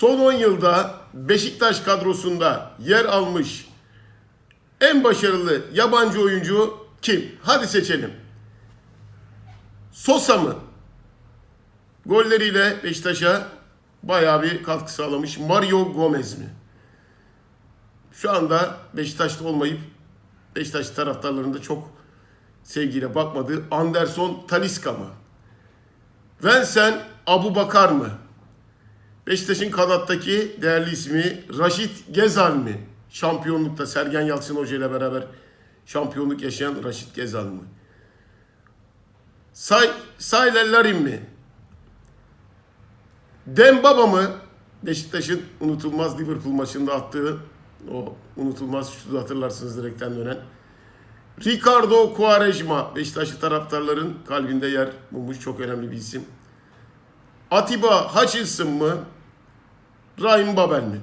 son 10 yılda Beşiktaş kadrosunda yer almış en başarılı yabancı oyuncu kim? Hadi seçelim. Sosa mı? Golleriyle Beşiktaş'a bayağı bir katkı sağlamış. Mario Gomez mi? Şu anda Beşiktaş'ta olmayıp Beşiktaş taraftarlarında çok sevgiyle bakmadığı Anderson Taliska mı? Vincent Abu Bakar mı? Beşiktaş'ın kanattaki değerli ismi Raşit Gezal mi? Şampiyonlukta Sergen Yalçın Hoca ile beraber şampiyonluk yaşayan Raşit Gezal mı? Say, Sayle Larin mi? Dembaba mı? Beşiktaş'ın unutulmaz Liverpool maçında attığı o unutulmaz şutu hatırlarsınız direkten dönen. Ricardo Quaresma, Beşiktaşlı taraftarların kalbinde yer bulmuş çok önemli bir isim. Atiba Hutchinson mı? Ryan Babel mi?